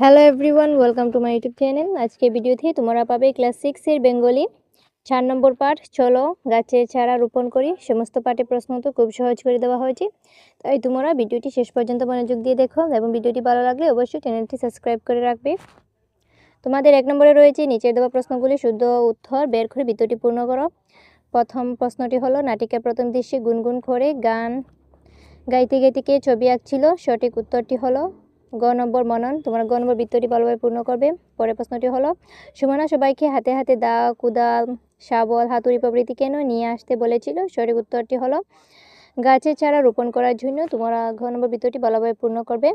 Hello everyone welcome to my YouTube channel আজকে ভিডিওতে তোমরা পাবে ক্লাস সিক্সের বেঙ্গলি। চার নম্বর পাঠ চলো গাছের চারা রোপণ করি। সমস্ত পাঠে প্রশ্ন তো খুব সহজ করে দেওয়া হয়েছে। তাই তোমরা ভিডিওটি শেষ পর্যন্ত মনোযোগ দিয়ে দেখো এবং ভিডিওটি ভালো লাগলে অবশ্যই চ্যানেলটি সাবস্ক্রাইব করে রাখবে। তোমাদের এক নম্বরে রয়েছে নিচের দেওয়া প্রশ্নগুলি শুদ্ধ উত্তর বের করে ভিডিওটি পূর্ণ করো। প্রথম প্রশ্নটি হলো নাটিকার প্রথম দৃশ্যে গুনগুন করে গান গাইতে গাইতে কে ছবি আঁকছিল? সঠিক উত্তরটি হলো গ নম্বর মনন, তোমার গ নম্বর বৃত্তটি ভালোভাবে পূর্ণ করবে। পরের প্রশ্নটি হলো, সুমনা সবাইকে হাতে হাতে দা কুদাল শাবল, হাতুড়ি প্রভৃতি কেন নিয়ে আসতে বলেছিল? সঠিক উত্তরটি হলো, গাছের চারা রোপণ করার জন্য তোমরা ঘ নম্বর বৃত্তটি ভালোভাবে পূর্ণ করবে।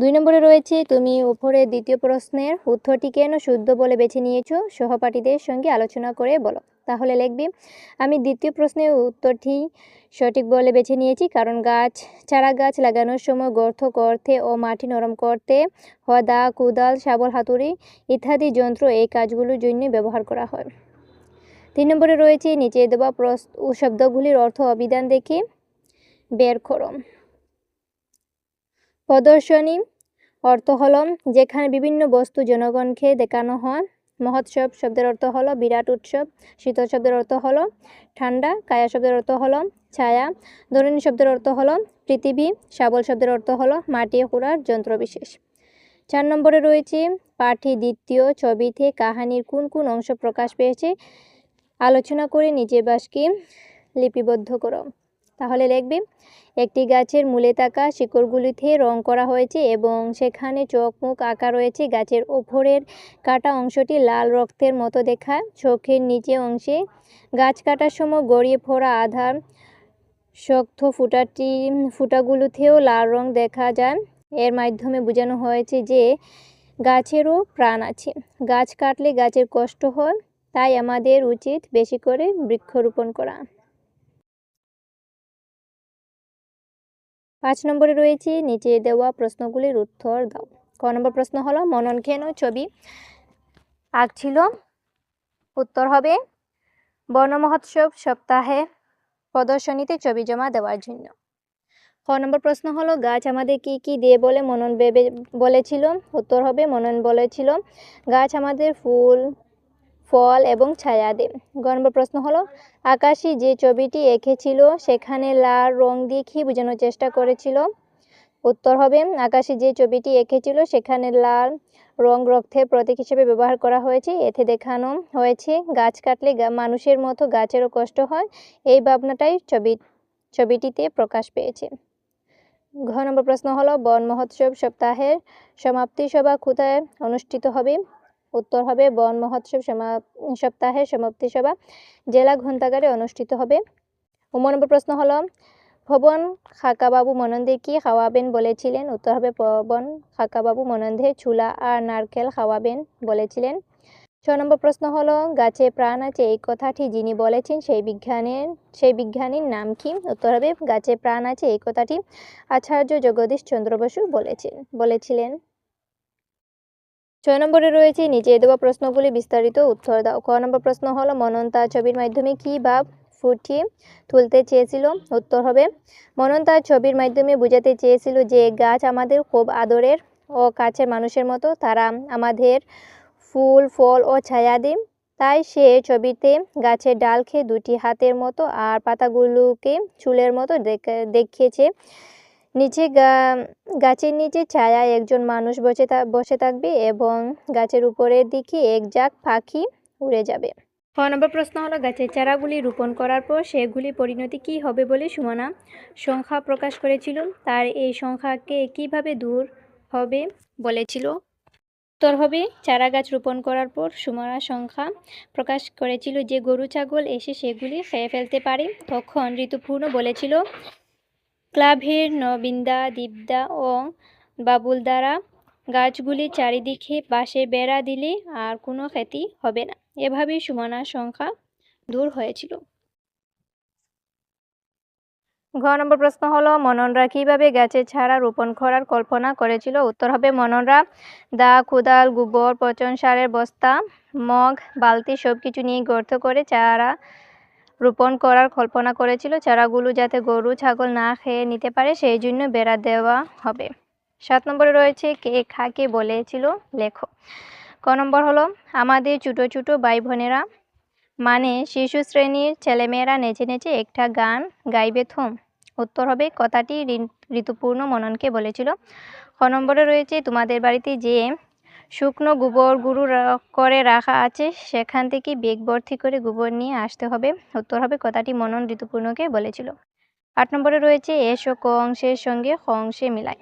দুই নম্বরে রয়েছে, তুমি উপরে দ্বিতীয় প্রশ্নের উত্তরটি কেন শুদ্ধ বলে বেছে নিয়েছো? সহপাঠীদের সঙ্গে আলোচনা করে বলো। তাহলে লিখবে, আমি দ্বিতীয় প্রশ্নের উত্তরটি সঠিক বলে বেছে নিয়েছি কারণ গাছ, চারা গাছ লাগানোর সময় গর্ত করতে ও মাটি নরম করতে হদা, কুদাল, শাবল, হাতুড়ি ইত্যাদি যন্ত্র এই কাজগুলোর জন্য ব্যবহার করা হয়। তিন নম্বরে রয়েছে, নিচে দেওয়া প্রস শব্দগুলির অর্থ অবিধান দেখে বের করো। প্রদর্শনী অর্থ হল যেখানে বিভিন্ন বস্তু জনগণকে দেখানো হয়। মহোৎসব শব্দের অর্থ হলো বিরাট উৎসব, শীতল শব্দের অর্থ হলো ঠান্ডা, কায়া শব্দের অর্থ হলো ছায়া, ধরণী শব্দের অর্থ হলো পৃথিবী, শাবল শব্দের অর্থ হলো মাটি কুড়ার যন্ত্রবিশেষ। চার নম্বরে রয়েছে পাঠি দ্বিতীয় ছবিতে কাহানির কোন কোন অংশ প্রকাশ পেয়েছে। আলোচনা করে নিজের বাসকে লিপিবদ্ধ করো। তাহলে লিখবে, একটি গাছের মূলে থাকা শিকড়গুলিতে রং করা হয়েছে এবং সেখানে চোখ মুখ আঁকা রয়েছে। গাছের ওপরের কাটা অংশটি লাল রক্তের মতো দেখা, চোখের নিচে অংশে গাছ কাটার সময় গড়িয়ে পড়া আধার শক্ত ফুটাটি, ফুটাগুলোতেও লাল রং দেখা যায়। এর মাধ্যমে বোঝানো হয়েছে যে গাছেরও প্রাণ আছে। গাছ কাটলে গাছের কষ্ট হয়, তাই আমাদের উচিত বেশি করে বৃক্ষরোপণ করা। পাঁচ নম্বরে রয়েছে, নিচে দেওয়া প্রশ্নগুলির উত্তর দাও। ক নম্বর প্রশ্ন হলো মনন কেন ছবি আঁকছিল উত্তর হবে বর্ণমহোৎসব সপ্তাহে প্রদর্শনীতে ছবি জমা দেওয়ার জন্য। ক নম্বর প্রশ্ন হলো, গাছ আমাদের কি কি দিয়ে বলে মনন ভেবে বলেছিল? উত্তর হবে, মনন বলেছিল, গাছ আমাদের ফুল ফল এবং ছায়া দেয় গ নম্বর প্রশ্ন হলো আকাশী যে ছবিটি এঁকেছিল, সেখানে লাল রং দিয়ে কী বোঝানোর চেষ্টা করেছিল? উত্তর হবে আকাশী যে ছবিটি এঁকেছিল, সেখানে লাল রং রক্তের প্রতীক হিসেবে ব্যবহার করা হয়েছে। এতে দেখানো হয়েছে, গাছ কাটলে মানুষের মতো গাছেরও কষ্ট হয়। এই ভাবনাটাই ছবি ছবিটিতে প্রকাশ পেয়েছে। ঘ নম্বর প্রশ্ন হলো, বন মহোৎসব সপ্তাহের সমাপ্তি সভা কোথায় অনুষ্ঠিত হবে? উত্তর হবে বন মহোৎসব সপ্তাহের সমাপ্তি সভা, জেলা গ্রন্থাগারে অনুষ্ঠিত হবে। উম নম্বর প্রশ্ন হলো, ভবন খাকাবাবু মনন্দে কি খাওয়াবেন বলেছিলেন? উত্তর হবে পবন খাকাবাবু মনন্দে চুলা আর নারকেল খাওয়াবেন বলেছিলেন। ছ নম্বর প্রশ্ন হলো, গাছে প্রাণ আছে এই কথাটি যিনি বলেছেন, সেই বিজ্ঞানের, সেই বিজ্ঞানীর নাম কি? উত্তর হবে, গাছে প্রাণ আছে এই কথাটি আচার্য জগদীশ চন্দ্র বসু বলেছেন, বলেছিলেন। ছয় নম্বরে রয়েছে নিচে দেওয়া প্রশ্নগুলি বিস্তারিত উত্তর দাও। ক নম্বর প্রশ্ন হলো মনন ছবির মাধ্যমে কি ভাব ফুটিয়ে তুলতে চেয়েছিল? উত্তর হবে মনন তার ছবির মাধ্যমে বোঝাতে চেয়েছিল যে গাছ আমাদের খুব আদরের ও কাছের মানুষের মতো, তারা আমাদের ফুল, ফল ও ছায়া দেয়। তাই সে ছবিতে গাছের ডাল খেয়ে দুটি হাতের মতো আর পাতাগুলোকে চুলের মতো দেখিয়েছে। নিচে গাছের নিচে ছায়ায় একজন মানুষ বসে বসে থাকবে এবং গাছের উপরের দিকে এক জাক পাখি উড়ে যাবে। ছ নম্বর প্রশ্ন হলো, গাছের চারাগুলি রোপণ করার পর সেগুলি পরিণতি কি হবে বলে সুমনা সংখ্যা প্রকাশ করেছিল। তার এই সংখ্যাকে কীভাবে দূর হবে বলেছিল? উত্তর হবে, চারা গাছ রোপণ করার পর সুমনা সংখ্যা প্রকাশ করেছিল যে গরু, ছাগল এসে সেগুলি খেয়ে ফেলতে পারে। তখন ঋতুপূর্ণ বলেছিল ক্লাবের নবিন্দা, দীপদা ও বাবুল দ্বারা গাছগুলির চারিদিকে বাঁশের বেড়া দিলে আর কোনো ক্ষতি হবে না। এভাবেই সুমনার সংখ্যা দূর হয়েছিল। ঘ নম্বর প্রশ্ন হলো, মননরা কীভাবে গাছের ছাড়া রোপণ করার কল্পনা করেছিল? উত্তর হবে, মননরা দা, কোদাল, গোবর, পচন সারের বস্তা, মগ, বালতি সব কিছু নিয়ে গর্ত করে চারা রোপণ করার কল্পনা করেছিল, চারাগুলো যাতে গরু, ছাগল না খেয়ে নিতে পারে, সেই জন্য বেড়া দেওয়া হবে। সাত নম্বরে রয়েছে কে খাকে বলেছিল লেখো ক নম্বর হলো, আমাদের ছোটো ছোটো ভাই বোনেরা মানে শিশু শ্রেণির ছেলেমেয়েরা নেচে নেচে একটা গান গাইবে থম। উত্তর হবে, কথাটি ঋতুপূর্ণ মননকে বলেছিল। ক নম্বরে রয়েছে, তোমাদের বাড়িতে যে শুকনো গোবর গুঁড়ো করে রাখা আছে। সেখান থেকে বেগ ভর্তি করে গোবর নিয়ে আসতে হবে। উত্তর হবে কথাটি মনন ঋতুপূর্ণকে বলেছিল। আট নম্বরে রয়েছে এসো ক অংশের সঙ্গে খ অংশে মিলায়।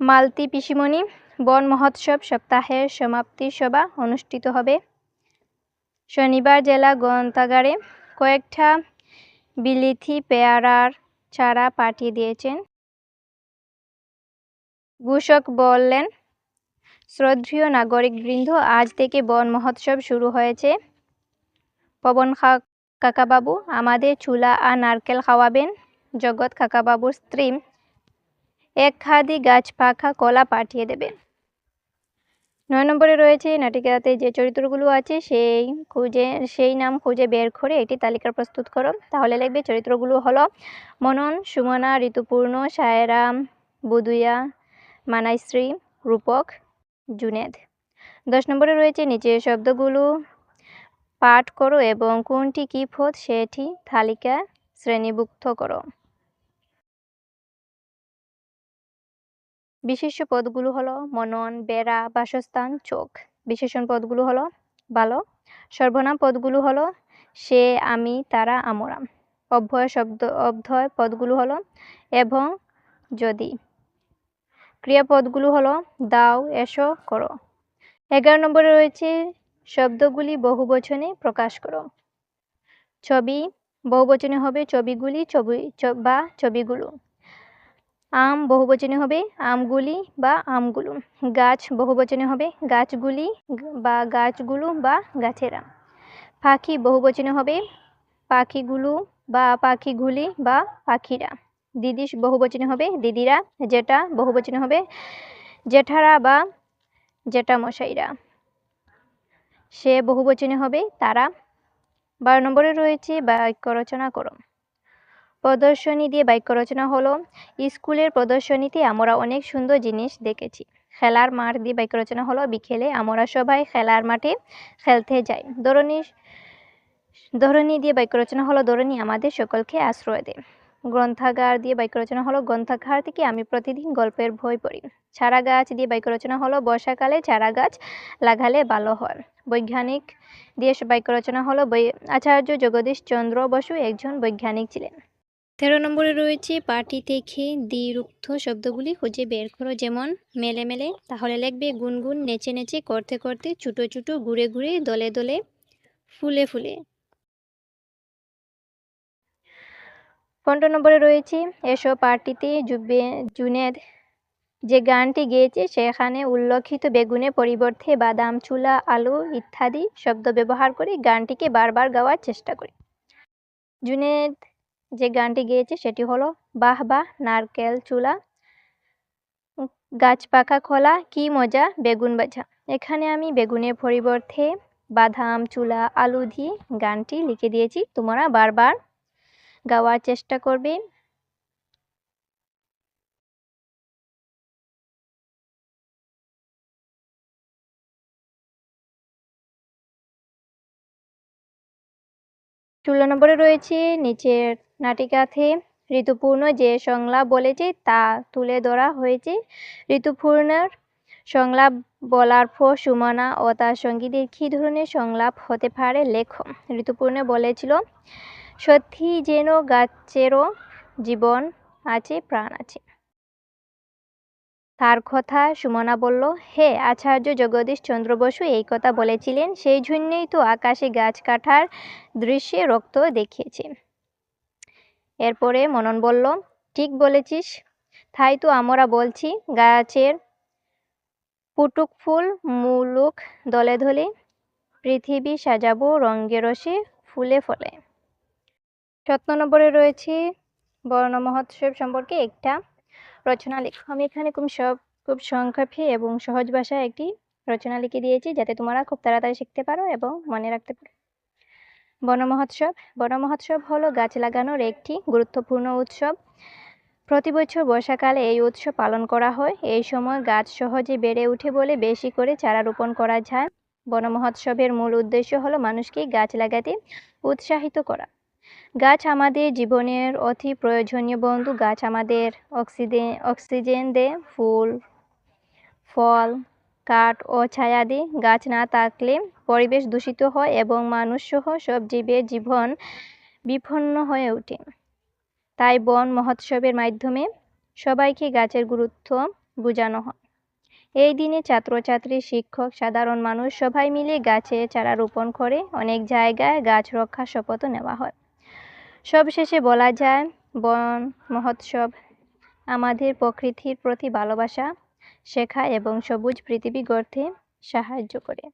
মালতি পিসিমণি, বন মহোৎসব সপ্তাহের সমাপ্তি সভা অনুষ্ঠিত হবে। শনিবার জেলা গ্রন্থাগারে কয়েকটা বিলিথি পেয়ারার চারা পাঠিয়ে দিয়েছেন। ঘোষক বললেন, শ্রদ্ধেয় নাগরিকবৃন্দ, আজ থেকে বন মহোৎসব শুরু হয়েছে। পবন খা- কাকাবাবু, আমাদের চুলা আর নারকেল খাওয়াবেন। জগৎ কাকাবাবুর স্ত্রী এক খাদি গাছ পাখা কলা পাঠিয়ে দেবেন। নয় নম্বরে রয়েছে নাটিকাতে যে চরিত্রগুলো আছে, সেই খুঁজে, সেই নাম খুঁজে বের করে একটি তালিকা প্রস্তুত করো। তাহলে লিখবে, চরিত্রগুলো হলো মনন, সুমনা, ঋতুপূর্ণ, সায়রাম বুদুয়া মানাইশ্রী, রূপক, জুনেদ। দশ নম্বরে রয়েছে নিচের শব্দগুলো। পাঠ করো এবং কোনটি কী পদ, সেটি তালিকা শ্রেণীভুক্ত করো। বিশেষ্য পদগুলো হলো মনন, বেড়া, বাসস্থান, চোখ। বিশেষণ পদগুলো হলো ভালো সর্বনাম পদগুলো হলো সে, আমি, তারা, আমরা। অভ্যয় শব্দ অভ্যয় পদগুলো হলো এবং যদি। ক্রিয়াপদগুলো হলো দাও, এসো, করো। এগারো নম্বরে রয়েছে শব্দগুলি বহুবচনে প্রকাশ করো। ছবি, বহুবচনে হবে ছবিগুলি, ছবি বা ছবিগুলো। আম বহুবচনে হবে আমগুলি বা আমগুলো। গাছ বহুবচনে হবে গাছগুলি বা গাছগুলো বা গাছেরা। পাখি বহুবচনে হবে পাখিগুলো বা পাখিগুলি বা পাখিরা। দিদি বহুবচনে হবে, দিদিরা যেটা বহুবচনে হবে, জেঠারা বা জেঠামশাইরা। সে বহুবচনে হবে, তারা। বারো নম্বরে রয়েছে, বাক্য রচনা করো। প্রদর্শনী দিয়ে বাক্য রচনা হলো, স্কুলের প্রদর্শনীতে আমরা অনেক সুন্দর জিনিস দেখেছি। খেলার মাঠ দিয়ে বাক্য রচনা হলো, বিকেলে আমরা সবাই খেলার মাঠে খেলতে যাই। ধরনী ধরনী দিয়ে বাক্য রচনা হলো ধরনী আমাদের সকলকে আশ্রয় দেয়। গ্রন্থাগার দিয়ে বাক্য রচনা হলো, গ্রন্থাগার থেকে আমি প্রতিদিন গল্পের বই পড়ি। চারা গাছ দিয়ে বাক্য রচনা হলো, বর্ষাকালে চারা গাছ লাগালে ভালো হয়। বৈজ্ঞানিক দিয়ে বাক্য রচনা হলো আচার্য জগদীশ চন্দ্র বসু একজন বৈজ্ঞানিক ছিলেন। তেরো নম্বরে রয়েছে, পাটি থেকে দ্বিরুক্ত শব্দগুলি খুঁজে বের করো, যেমন মেলে মেলে, তাহলে লিখবে গুনগুন, নেচে নেচে, করতে করতে, ছুটো ছুটো, ঘুরে ঘুরে, দলে দলে, ফুলে ফুলে। পনেরো নম্বরে রয়েছে এসব পার্টিতে জুবে জুনেদ যে গানটি গেয়েছে, সেখানে উল্লেখিত বেগুনের পরিবর্তে বাদাম, চুলা, আলু ইত্যাদি শব্দ ব্যবহার করে গানটিকে বারবার গাওয়ার চেষ্টা করি। জুনেদ যে গানটি গেয়েছে, সেটি হলো, বাহ বাহ, নারকেল, চুলা, গাছ পাকা খোলা, কি মজা, বেগুন বাজা। এখানে আমি বেগুনের পরিবর্তে বাদাম, চুলা, আলু দিয়ে গানটি লিখে দিয়েছি, তোমরা বারবার গাওয়ার চেষ্টা করবে ষোলো নম্বরে রয়েছে নিচের নাটিকাতে ঋতুপূর্ণ যে সংলাপ বলেছে তা তুলে ধরা হয়েছে। ঋতুপূর্ণের সংলাপ বলার পর সুমনা ও তার সঙ্গীদের কী ধরনের সংলাপ হতে পারে? লেখো ঋতুপূর্ণ বলেছিল সত্যি যেন গাছেরও জীবন আছে, প্রাণ আছে। তার কথা সুমনা বলল, হে আচার্য জগদীশ চন্দ্র বসু, এই কথা বলেছিলেন, সেই জন্যই তো আকাশে গাছ কাটার দৃশ্যে রক্ত দেখিয়েছে। এরপরে মনন বলল, ঠিক বলেছিস, তাই তো আমরা বলছি, গাছের পুটুক ফুল মুলুক দলে দলে পৃথিবী সাজাবো রঙ্গে রসে ফুলে ফলে। সতেরো নম্বরে রয়েছে। বর্ণ মহোৎসব সম্পর্কে একটা রচনা লেখো। আমি এখানে খুব সব, খুব সংক্ষেপে এবং সহজ ভাষায় একটি রচনা লিখে দিয়েছি, যাতে তোমরা খুব তাড়াতাড়ি শিখতে পারো এবং মনে রাখতে পারো। বন মহোৎসব। বন মহোৎসব হলো গাছ লাগানোর একটি গুরুত্বপূর্ণ উৎসব। প্রতি বছর বর্ষাকালে এই উৎসব পালন করা হয়। এই সময় গাছ সহজে বেড়ে ওঠে বলে বেশি করে চারা রোপণ করা যায়। বন মহোৎসবের মূল উদ্দেশ্য হলো মানুষকে গাছ লাগাতে উৎসাহিত করা। গাছ আমাদের জীবনের অতি প্রয়োজনীয় বন্ধু। গাছ আমাদের অক্সিজেন অক্সিজেন দেয় ফুল, ফল, কাঠ ও ছায়া দেয় গাছ না থাকলে পরিবেশ দূষিত হয় এবং মানুষসহ সব জীবের জীবন বিপন্ন হয়ে ওঠে। তাই বন মহোৎসবের মাধ্যমে সবাইকে গাছের গুরুত্ব বোঝানো হয়। এই দিনে ছাত্রছাত্রী, শিক্ষক, সাধারণ মানুষ সবাই মিলে গাছে চারা রোপণ করে। অনেক জায়গায় গাছ রক্ষা শপথও নেওয়া হয়। সবশেষে বলা যায়, বন, মহোৎসব, আমাদের প্রকৃতির প্রতি ভালোবাসা, শেখা এবং সবুজ পৃথিবী গড়তে সাহায্য করে।